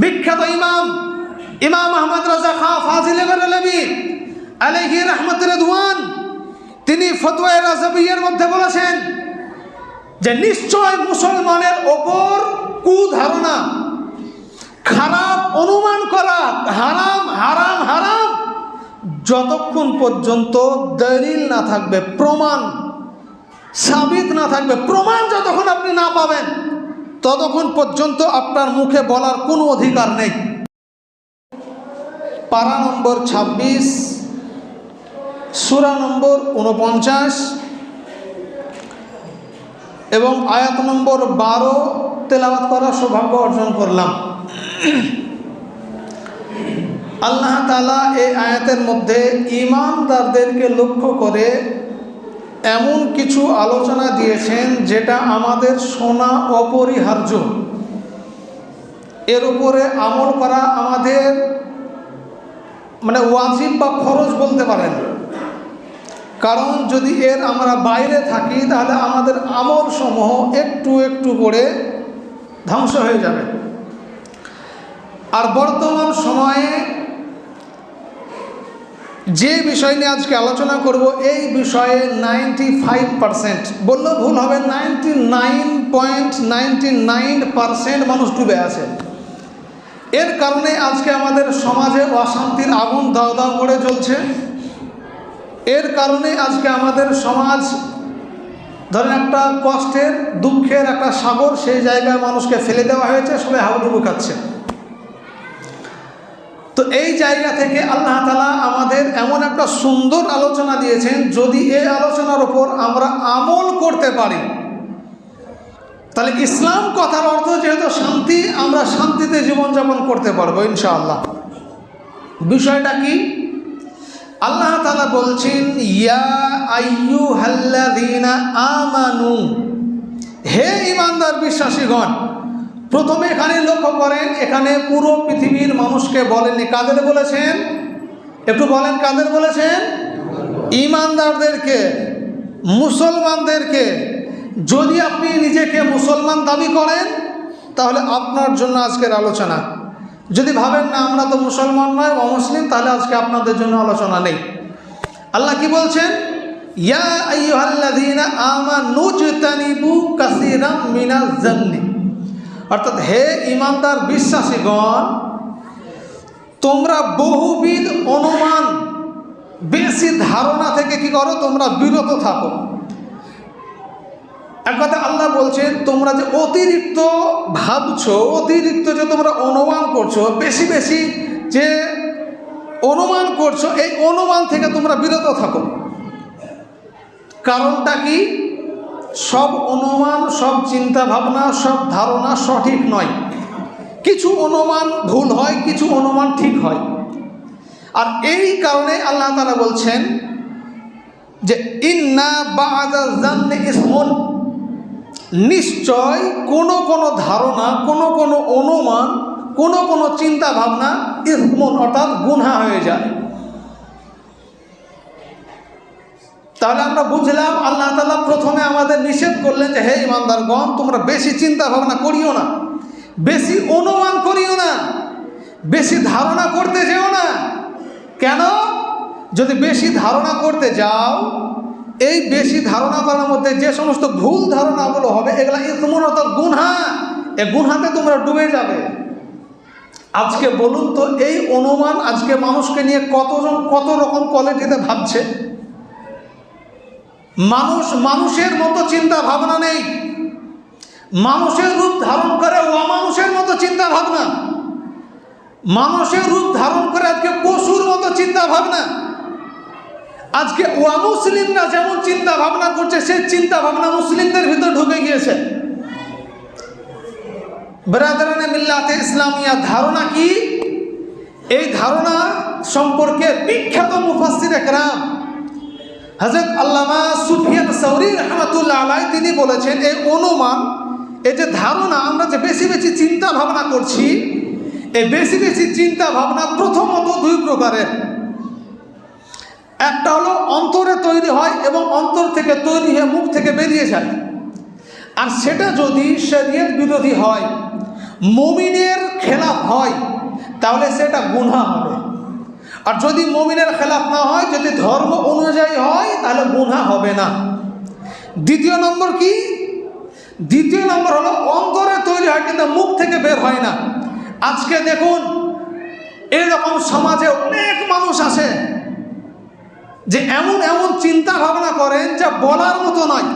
বিখ্যাত ইমাম ইমাম আহমদ রাজা খা ফাজিল আলবী আলহি রহমত রেদওয়ান, তিনি ফতোয়া রাজাবিয়ের মধ্যে বলেছেন যে নিশ্চয় মুসলমানের ওপর কুধারণা, খারাপ অনুমান করা, হারাম হারাম হারাম, যতক্ষণ পর্যন্ত দলিল না থাকবে, প্রমাণ, সাবিত না থাকবে, প্রমাণ যতক্ষণ আপনি না পাবেন ততক্ষণ পর্যন্ত আপনার মুখে বলার কোনো অধিকার নেই। পারা নম্বর ২৬ সুরা নম্বর উনপঞ্চাশ এবং আয়াত নম্বর বারো তেলাওয়াত করার সৌভাগ্য অর্জন করলাম। আল্লাহ তালা এই আয়াতের মধ্যে ইমানদারদেরকে লক্ষ্য করে এমন কিছু আলোচনা দিয়েছেন যেটা আমাদের শোনা অপরিহার্য। এর উপরে আমল করা আমাদের মানে ওয়াজিব বা খরচ বলতে পারেন। কারণ যদি এর আমরা বাইরে থাকি, তাহলে আমাদের আমল সমূহ একটু একটু করে ধ্বংস হয়ে যাবে। আর বর্তমান সময়ে যে বিষয় নিয়ে আজকে আলোচনা করব, এই বিষয়ে নাইনটি ফাইভ পারসেন্ট বললেও ভুল হবে ninety nine point ninety nine percent মানুষ ডুবে আছে। এর কারণে আজকে আমাদের সমাজে অশান্তির আগুন দাও দাও করে চলছে এর কারণে আজকে আমাদের সমাজ ধরেন একটা কষ্টের, দুঃখের একটা সাগর সেই জায়গায় মানুষকে ফেলে দেওয়া হয়েছে, সবাই হাবুডুবু খাচ্ছে। তো এই জায়গা থেকে আল্লাহ তালা আমাদের এমন একটা সুন্দর আলোচনা দিয়েছেন, যদি এই আলোচনার ওপর আমরা আমল করতে পারি। তাহলে ইসলাম কথার অর্থ যেহেতু শান্তি, আমরা শান্তিতে জীবনযাপন করতে পারব ইনশাআল্লাহ। বিষয়টা কি? আল্লাহ তালা বলছেন, ইয়া আইয়ু আমানু হে ইমানদার বিশ্বাসীগণ প্রথমে এখানে লক্ষ্য করেন, এখানে পুরো পৃথিবীর মানুষকে বলেননি কাদের বলেছেন? একটু বলেন, কাদের বলেছেন? ইমানদারদেরকে, মুসলমানদেরকে। যদি আপনি নিজেকে মুসলমান দাবি করেন, তাহলে আপনার জন্য আজকের আলোচনা। যদি ভাবেন না, আমরা তো মুসলমান নয় অমুসলিম তাহলে আজকে আপনাদের জন্য আলোচনা নেই। আল্লাহ কি বলছেন? ইয়া আইয়ুহাল্লাযীনা আমানু জতানিবু কাসীরাম মিনাজ জান্নি অর্থাৎ হে ইমানদার বিশ্বাসীগণ, তোমরা বহুবিধ অনুমান, বেশি ধারণা থেকে কি করো? তোমরা বিরত থাকো। এক কথা আল্লাহ বলছেন, তোমরা যে অতিরিক্ত ভাবছ, অতিরিক্ত যে তোমরা অনুমান করছ, বেশি বেশি যে অনুমান করছ, এই অনুমান থেকে তোমরা বিরত থাকো। কারণটা কি? সব অনুমান, সব চিন্তা ভাবনা সব ধারণা সঠিক নয়। কিছু অনুমান ভুল হয়, কিছু অনুমান ঠিক হয়। আর এই কারণে আল্লাহ তালা বলছেন যে, ইন্না ইসমন। নিশ্চয় কোনো কোনো ধারণা, কোনো কোনো অনুমান, কোনো কোনো চিন্তা ভাবনা ইসমন অর্থাৎ গুনহা হয়ে যায়। তাহলে আমরা বুঝলাম আল্লাহ তালা প্রথমে আমাদের নিষেধ করলেন যে, হে ইমানদারগণ, তোমরা বেশি চিন্তা ভাবনা করিও না। বেশি অনুমান করিও না। বেশি ধারণা করতে যেও না। কেন? যদি বেশি ধারণা করতে যাও, এই বেশি ধারণা করার মধ্যে যে সমস্ত ভুল ধারণাগুলো হবে, এগুলা অর্থাৎ গুনহা। এ গুনহাতে তোমরা ডুবে যাবে। আজকে বলুন তো, এই অনুমান আজকে মানুষকে নিয়ে কতজন কত রকম কোয়ালিটিতে ভাবছে? মানুষ মানুষের মতো চিন্তা ভাবনা নেই। মানুষের রূপ ধারণ করে অমানুষের মতো চিন্তা ভাবনা। মানুষের রূপ ধারণ করে আজকে পশুর মতো চিন্তা ভাবনা। আজকে মুসলিমরা যেমন চিন্তা ভাবনা করছে, সেই চিন্তা ভাবনা মুসলিমদের ভিতর ঢুকে গিয়েছে। বেরাদারানে মিল্লাতে ইসলামিয়া, ধারণা কি? এই ধারণা সম্পর্কে বিখ্যাত মুফাসির একরাম হজরত আল্লামা সুফিয়ান সৌরি রহমতুল্লাহ আলাই তিনি বলেছেন এই অনুমান এই যে ধারণা আমরা যে বেশি বেশি চিন্তা ভাবনা করছি এই বেশি বেশি চিন্তা ভাবনা প্রথমত দুই প্রকারের। একটা হলো অন্তরে তৈরি হয় এবং অন্তর থেকে তৈরি হয়ে মুখ থেকে বেরিয়ে যায়। আর সেটা যদি শরীয়ত বিরোধী হয়, মমিনের খেলাফ হয়, তাহলে সেটা গুনহা হবে। আর যদি মমিনের খেলাফ না হয়, যদি ধর্ম অনুযায়ী হয়, তাহলে গুনহা হবে না। দ্বিতীয় নম্বর কি? দ্বিতীয় নম্বর হলো অন্তরে তৈরি হয়, কিন্তু মুখ থেকে বের হয় না। আজকে দেখুন, এরকম সমাজে অনেক মানুষ আছে যে এমন এমন চিন্তা ভাবনা করেন যা বলার মতো নয়।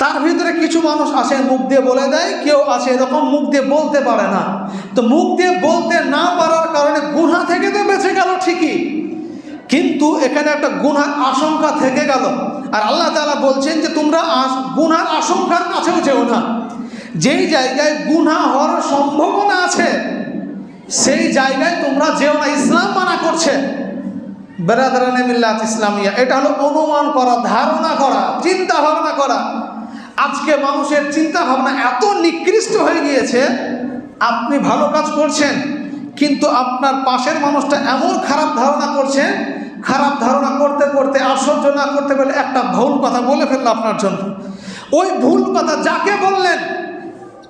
তার ভিতরে কিছু মানুষ আসে, মুখ দিয়ে বলে দেয়, কেউ আছে এরকম মুখ দিয়ে বলতে পারে না। তো মুখ দিয়ে বলতে না এখানে একটা গুনার আশঙ্কা থেকে গেল। আর আল্লাহ তাআলা বলছেন যে, তোমরা গুনার আশঙ্কার কাছেও যেও না। যেই জায়গায় গুনা হওয়ার সম্ভাবনা আছে, সেই জায়গায় তোমরা যেও না। ইসলাম মানা করছে। বেরাদারানে মিল্লাত ইসলামিয়া, এটা হলো অনুমান করা, ধারণা করা চিন্তা ভাবনা করা। আজকে মানুষের চিন্তা ভাবনা এত নিকৃষ্ট হয়ে গিয়েছে, আপনি ভালো কাজ করছেন, কিন্তু আপনার পাশের মানুষটা এমন খারাপ ধারণা করছে খারাপ ধারণা করতে করতে, আশ্চর্য না করতে পারলে একটা ভুল কথা বলে ফেলল আপনার জন্য। ওই ভুল কথা যাকে বললেন,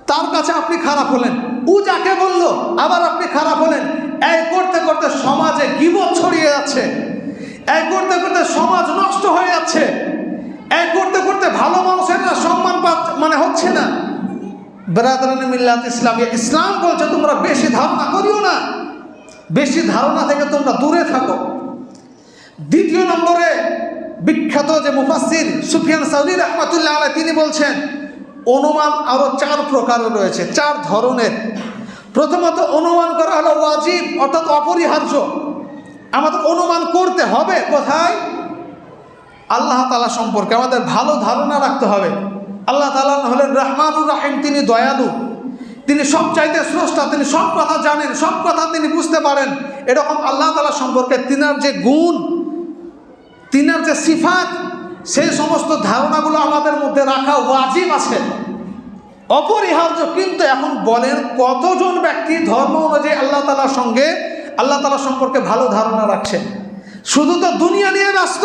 তার কাছে আপনি খারাপ হলেন। ও যাকে বলল, আবার আপনি খারাপ হলেন। এই করতে করতে সমাজে গিবত ছড়িয়ে যাচ্ছে। এই করতে করতে সমাজ নষ্ট হয়ে যাচ্ছে। এই করতে করতে ভালো মানুষের সম্মান পাচ্ছে মানে হচ্ছে না। বেরাদারান মিল্লাত ইসলাম ইসলাম বলছে তোমরা বেশি ধারণা করিও না। বেশি ধারণা থেকে তোমরা দূরে থাকো। দ্বিতীয় নম্বরে বিখ্যাত যে মুফাসির সুফিয়ান সাউদি রহমতুল্লাহ আলাই তিনি বলছেন, অনুমান আরও চার প্রকারের রয়েছে, চার ধরনের। প্রথমত অনুমান করা হলো ওয়াজিব, অর্থাৎ অপরিহার্য। আমাদের অনুমান করতে হবে কোথায়? আল্লাহ তালা সম্পর্কে। আমাদের ভালো ধারণা রাখতে হবে। আল্লাহ তালা হলেন রহমানুর রাহিম, তিনি দয়ালু। তিনি সব চাইতে স্রষ্টা, তিনি সব কথা জানেন, সব কথা তিনি বুঝতে পারেন। এরকম আল্লাহ তালা সম্পর্কে তিনার যে গুণ তিনার যে সিফাত, সেই সমস্ত ধারণাগুলো আমাদের মধ্যে রাখা ওয়াজিব আছে। অপরিহার্য কিন্তু এখন বলেন কতজন ব্যক্তি ধর্ম অনুযায়ী আল্লাহ তালার সঙ্গে, আল্লাহ তালা সম্পর্কে ভালো ধারণা রাখছে শুধু তো দুনিয়া নিয়ে ব্যস্ত।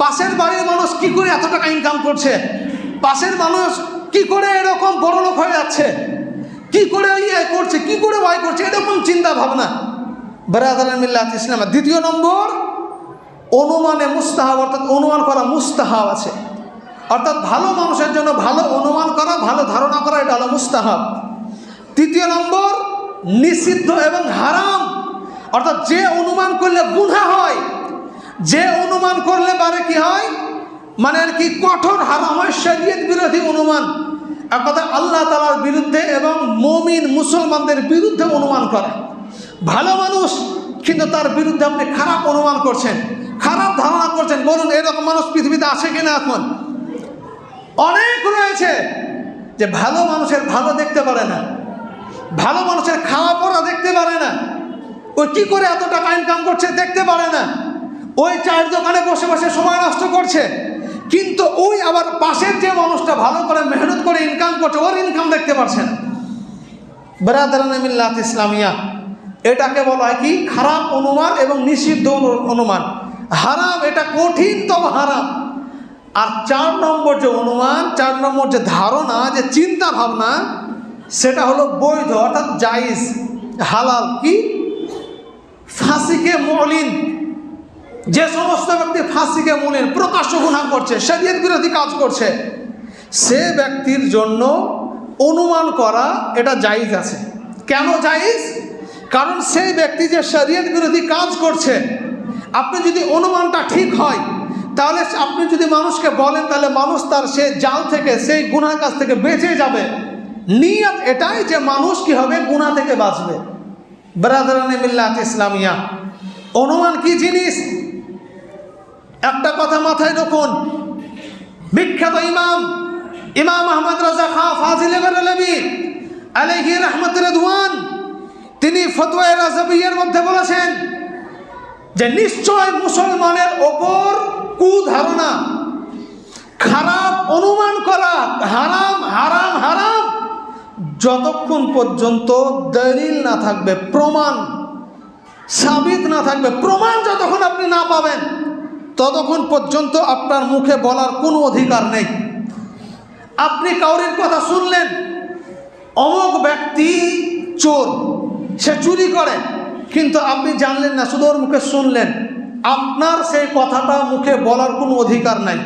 পাশের বাড়ির মানুষ কি করে এত টাকা ইনকাম করছে? পাশের মানুষ কি করে এরকম বড় লোক হয়ে যাচ্ছে? কি করে ইয়ে করছে? কি করে ওয়াই করছে? এরকম চিন্তা ভাবনা। বেরাদার মিল্লাত ইসলাম, দ্বিতীয় নম্বর অনুমানে মুস্তাহাব, অর্থাৎ অনুমান করা মুস্তাহাব আছে। অর্থাৎ ভালো মানুষের জন্য ভালো অনুমান করা, ভালো ধারণা করা, এটা হলো মুস্তাহাব। তৃতীয় নম্বর, নিষিদ্ধ এবং হারাম। অর্থাৎ যে অনুমান করলে গুণা হয়, যে অনুমান করলে পারে কি হয়? মানে আর কি কঠোর হারাম, হয় শরীয়ত বিরোধী অনুমান। এক কথা আল্লাহ তালার বিরুদ্ধে এবং মমিন মুসলমানদের বিরুদ্ধে অনুমান করে। ভালো মানুষ, কিন্তু তার বিরুদ্ধে আপনি খারাপ অনুমান করছেন। খারাপ ধারণা করছেন। বলুন, এরকম মানুষ পৃথিবীতে আসে কিনা এখন? অনেক রয়েছে যে ভালো মানুষের ভালো দেখতে পারে না। ভালো মানুষের খাওয়া পড়া দেখতে পারে না। ওই কি করে এত টাকা ইনকাম করছে দেখতে পারে না। ওই চায়ের দোকানে বসে বসে সময় নষ্ট করছে। কিন্তু ওই আবার পাশের যে মানুষটা ভালো করে মেহনত করে ইনকাম করছে, ওর ইনকাম দেখতে পারছে না। ইসলামিয়া, এটাকে বলা হয় কি? খারাপ অনুমান এবং নিষিদ্ধ অনু- অনুমান। হারাম, এটা কঠিনতম হারাম। আর চার নম্বর যে অনুমান, চার নম্বর যে ধারণা, যে চিন্তা ভাবনা, সেটা হলো বৈধ, অর্থাৎ জাইজ হালাল কি? ফাঁসিকে মলিন। যে সমস্ত ব্যক্তি ফাঁসিকে মলিন, প্রকাশ্য গুণা করছে, শরীয়ত বিরোধী কাজ করছে, সে ব্যক্তির জন্য অনুমান করা, এটা জাইজ আছে। কেন জাইজ কারণ সেই ব্যক্তি যে শরীয়ত বিরোধী কাজ করছে আপনি যদি অনুমানটা ঠিক হয়, তাহলে আপনি যদি মানুষকে বলেন, তাহলে মানুষ তার সে জাল থেকে, সেই গুনার কাছ থেকে বেঁচে যাবে। নিয়ত এটাই যে মানুষ কি হবে? গুণা থেকে বাঁচবে। ব্রাদারানে মিল্লাত ইসলামিয়া। অনুমান কি জিনিস? একটা কথা মাথায় রাখুন। বিখ্যাত ইমাম ইমাম আহমদ রাজা খা ফাজিল আলহি রহমত রেদওয়ান, তিনি ফতোয়া মধ্যে বলেছেন যে নিশ্চয় মুসলমানের ওপর কুধারণা, খারাপ অনুমান করা, হারাম হারাম হারাম, যতক্ষণ পর্যন্ত দলিল না থাকবে, প্রমাণ সাবিত না থাকবে, প্রমাণ যতক্ষণ আপনি না পাবেন, ততক্ষণ পর্যন্ত আপনার মুখে বলার কোনো অধিকার নেই। আপনি কাউরির কথা শুনলেন অমুক ব্যক্তি চোর, সে চুরি করে। কিন্তু আপনি জানলেন না, শুধু ওর মুখে শুনলেন। আপনার সেই কথাটা মুখে বলার কোনো অধিকার নাই।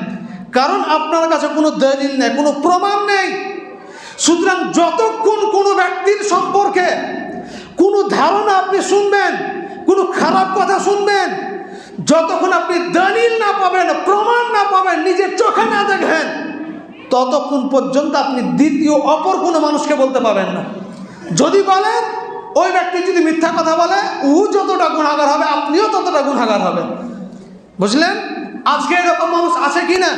কারণ আপনার কাছে কোনো দলিল নেই, কোনো প্রমাণ নেই। সুতরাং যতক্ষণ কোনো ব্যক্তির সম্পর্কে কোনো ধারণা আপনি শুনবেন, কোনো খারাপ কথা শুনবেন, যতক্ষণ আপনি দলিল না পাবেন, প্রমাণ না পাবেন, নিজের চোখে না দেখেন, ততক্ষণ পর্যন্ত আপনি দ্বিতীয় অপর কোনো মানুষকে বলতে পাবেন না। যদি বলেন ওই ব্যক্তি যদি মিথ্যা কথা বলে ও যতটা গুণাগার হবে আপনিও ততটা গুণাগার হবেন। বুঝলেন? আজকে এরকম মানুষ আছে কি না?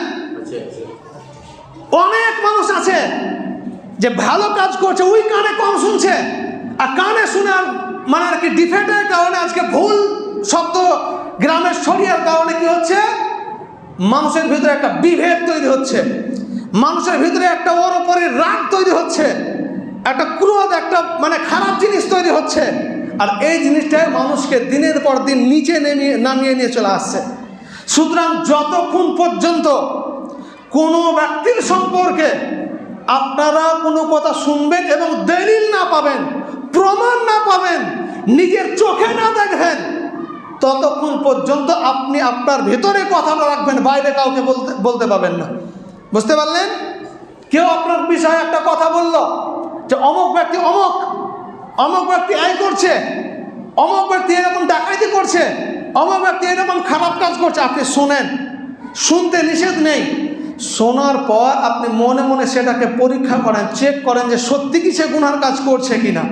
অনেক মানুষ আছে যে ভালো কাজ করছে ওই কানে কম শুনছে। আর কানে শোনার মানে আর কি ডিফেক্টের কারণে আজকে ভুল শব্দ গ্রামের ছড়িয়ার কারণে কি হচ্ছে? মানুষের ভিতরে একটা বিভেদ তৈরি হচ্ছে। মানুষের ভিতরে একটা ওর ওপরে রাগ তৈরি হচ্ছে। একটা ক্রোধ, একটা মানে খারাপ জিনিস তৈরি হচ্ছে। আর এই জিনিসটাই মানুষকে দিনের পর দিন নিচে নেমে নামিয়ে নিয়ে চলে আসছে। সুতরাং যতক্ষণ পর্যন্ত কোনো ব্যক্তির সম্পর্কে আপনারা কোনো কথা শুনবেন এবং দলিল না পাবেন, প্রমাণ না পাবেন, নিজের চোখে না দেখবেন, ততক্ষণ পর্যন্ত আপনি আপনার ভেতরে কথাটা রাখবেন, বাইরে কাউকে বলতে বলতে পাবেন না। বুঝতে পারলেন? কেউ আপনার বিষয়ে একটা কথা বলল যে অমুক ব্যক্তি অমুক অমুক ব্যক্তি আয় করছে, অমুক ব্যক্তি এরকম ডাকাইতি করছে, অমুক ব্যক্তি এরকম খারাপ কাজ করছে। আপনি শোনেন, শুনতে নিষেধ নেই। শোনার পর আপনি মনে মনে সেটাকে পরীক্ষা করেন চেক করেন যে সত্যি কি সে গুনার কাজ করছে কিনা।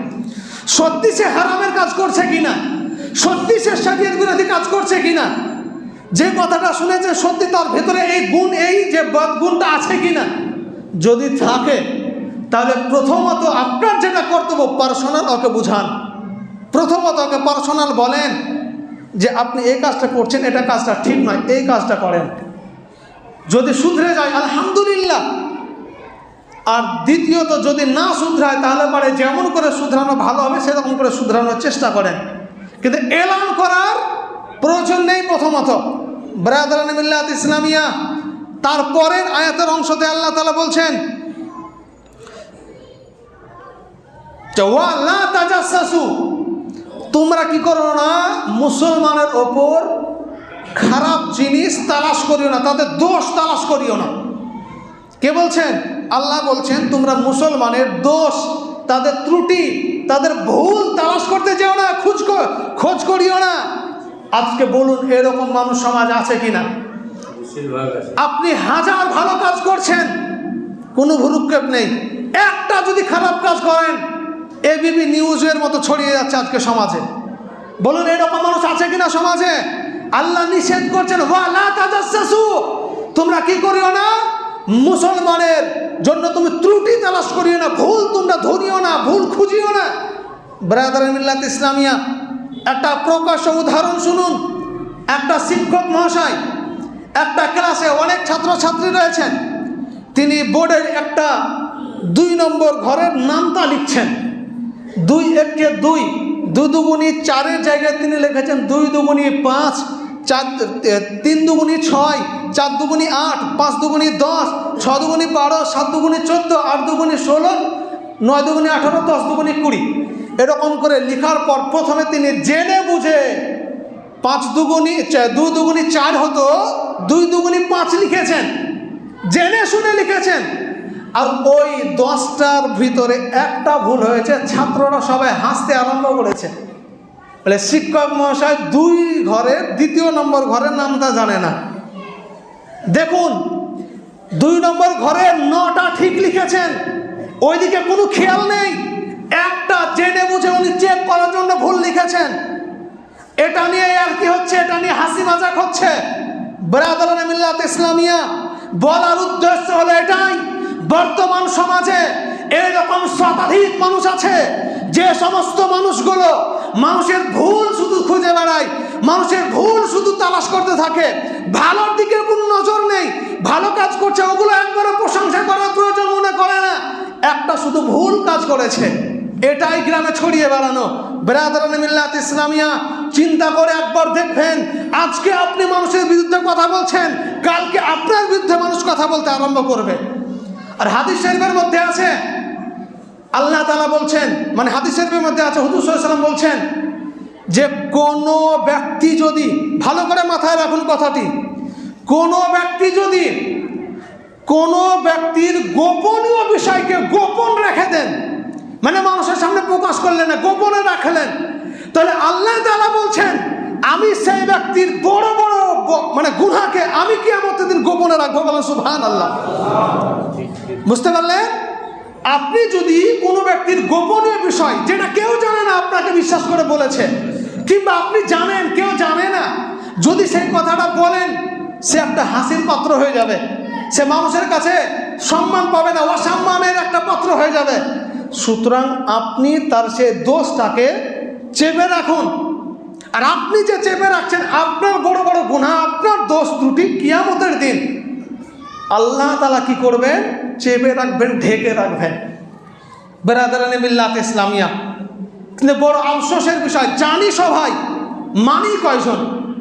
সত্যি সে হারামের কাজ করছে কিনা। সত্যি সে শরীয়ত বিরোধী কাজ করছে কিনা। যে কথাটা শুনেছে সত্যি তার ভেতরে এই গুণ, এই যে বদ গুণটা আছে কিনা। যদি থাকে তাহলে প্রথমত আপনার যেটা কর্তব্য পার্সোনাল ওকে বুঝান। প্রথমত ওকে পার্সোনাল বলেন যে আপনি এই কাজটা করছেন, এটা কাজটা ঠিক নয়, এই কাজটা করেন। যদি শুধরে যায়, আলহামদুলিল্লাহ। আর দ্বিতীয়ত যদি না শুধরায়, তাহলে পারে যেমন করে শুধরানো ভালো হবে, সেরকম করে শুধরানোর চেষ্টা করেন। কিন্তু এলান করার প্রয়োজন নেই প্রথমত। মিল্লাত ইসলামিয়া, তারপরের আয়াতের অংশতে আল্লাহ তালা বলছেন তোমরা কি করো না মুসলমানের ওপর খারাপ জিনিস তালাশ করিও না তাদের দোষ তালাশ করিও না। কে বলছেন? আল্লাহ বলছেন তোমরা মুসলমানের দোষ তাদের ত্রুটি তাদের ভুল তালাশ করতে যেও না খোঁজ খোঁজ করিও না। আজকে বলুন এরকম মানুষ সমাজ আছে কিনা? আপনি হাজার ভালো কাজ করছেন কোনো ভুরুক্ষেপ নেই। একটা যদি খারাপ কাজ করেন এবিপি নিউজের মতো ছড়িয়ে যাচ্ছে আজকে সমাজে। বলুন এরকম মানুষ আছে কিনা সমাজে? আল্লাহ নিষেধ করছেন তোমরা কি করিও না? মুসলমানের জন্য তুমি ত্রুটি তালাশ করিও না, ভুল তোমরা ধরিও না, ভুল খুঁজিও না। ব্রাদার মিল্লাত ইসলামিয়া, একটা প্রকাশ্য উদাহরণ শুনুন। একটা শিক্ষক মহাশয়, একটা ক্লাসে অনেক ছাত্রছাত্রী রয়েছেন। তিনি বোর্ডের একটা দুই নম্বর ঘরের নামটা লিখছেন। দুই একে দুই দু দুগুনি চারের জায়গায় তিনি লিখেছেন দুই দুগুনি পাঁচ, চার তিন দুগুনি ছয়, চার দুগুনি আট, পাঁচ দুগুনি দশ ছ দুগুনি বারো, সাত দুগুনি চোদ্দ, আট দুগুনি ষোলো, নয় দুগুনি আঠারো, দশ দুগুনি কুড়ি। এরকম করে লেখার পর প্রথমে তিনি জেনে বুঝে পাঁচ দুগুনি চা- দুই দুগুনি চার হতো, দুই দুগুনি পাঁচ লিখেছেন। জেনে শুনে লিখেছেন। আর ওই দশটার ভিতরে একটা ভুল হয়েছে, ছাত্ররা সবাই হাসতে আরম্ভ করেছে। বলে শিক্ষক মহাশয় দুই ঘরে, দ্বিতীয় নম্বর ঘরের নামটা জানে না। দেখুন, দুই নম্বর ঘরে নটা ঠিক লিখেছেন, ওইদিকে কোনো খেয়াল নেই। একটা জেনে বুঝে উনি চেক করার জন্য ভুল লিখেছেন। এটা নিয়ে আর কি হচ্ছে, এটা নিয়ে হাসি মাজাক হচ্ছে। ব্রাদারান মিল্লাত ইসলামিয়া, বলার উদ্দেশ্য হলো এটাই বর্তমান সমাজে এরকম শতাধিক মানুষ আছে, যে সমস্ত মানুষগুলো মানুষের ভুল শুধু খুঁজে বেড়ায়, মানুষের ভুল শুধু তালাশ করতে থাকে। ভালোর দিকে কোনো নজর নেই, ভালো কাজ করছে, ওগুলো একবারে প্রশংসা করার প্রয়োজন মনে করে না। একটা শুধু ভুল কাজ করেছে, এটাই গ্রামে ছড়িয়ে বেড়ানো। বেরাদারান মিল্লাত ইসলামিয়া, চিন্তা করে একবার দেখবেন, আজকে আপনি মানুষের বিরুদ্ধে কথা বলছেন, কালকে আপনার বিরুদ্ধে মানুষ কথা বলতে আরম্ভ করবে। আর হাদিস শরীফের মধ্যে আছে, আল্লাহ তালা বলছেন মানে হাদিসের মধ্যে আছে, হুজুর সাল্লাম বলছেন যে কোনো ব্যক্তি যদি, ভালো করে মাথায় রাখুন কথাটি, কোনো ব্যক্তি যদি কোনো ব্যক্তির গোপনীয় বিষয়কে গোপন রেখে দেন মানে মানুষের সামনে প্রকাশ করলেন না, গোপনে রাখলেন, তাহলে আল্লাহ তালা বলছেন, আমি সেই ব্যক্তির বড় বড় মানে গুনাকে আমি কি আমার দিন গোপনে রাখব বলেন সুভান আল্লাহ বুঝতে পারলেন আপনি যদি কোনো ব্যক্তির গোপনীয় বিষয়, যেটা কেউ জানে না, আপনাকে বিশ্বাস করে বলেছে, কিংবা আপনি জানেন, কেউ জানে না, যদি সেই কথাটা বলেন, সে একটা হাসির পাত্র হয়ে যাবে। সে মানুষের কাছে সম্মান পাবে না, অসম্মানের একটা পাত্র হয়ে যাবে। সুতরাং আপনি তার সে দোষটাকে চেপে রাখুন। আর আপনি যে চেপে রাখছেন, আপনার বড় বড় গুণা আপনার দোষ ত্রুটি কিয়ামতের দিন। আল্লাহ তালা কি করবেন? চেপে রাখবেন, ঢেকে রাখবেন। বেরাদারানি মিল্লাত ইসলামিয়া। কিন্তু বড় আফসোসের বিষয়, জানি সবাই, মানি কয়জন?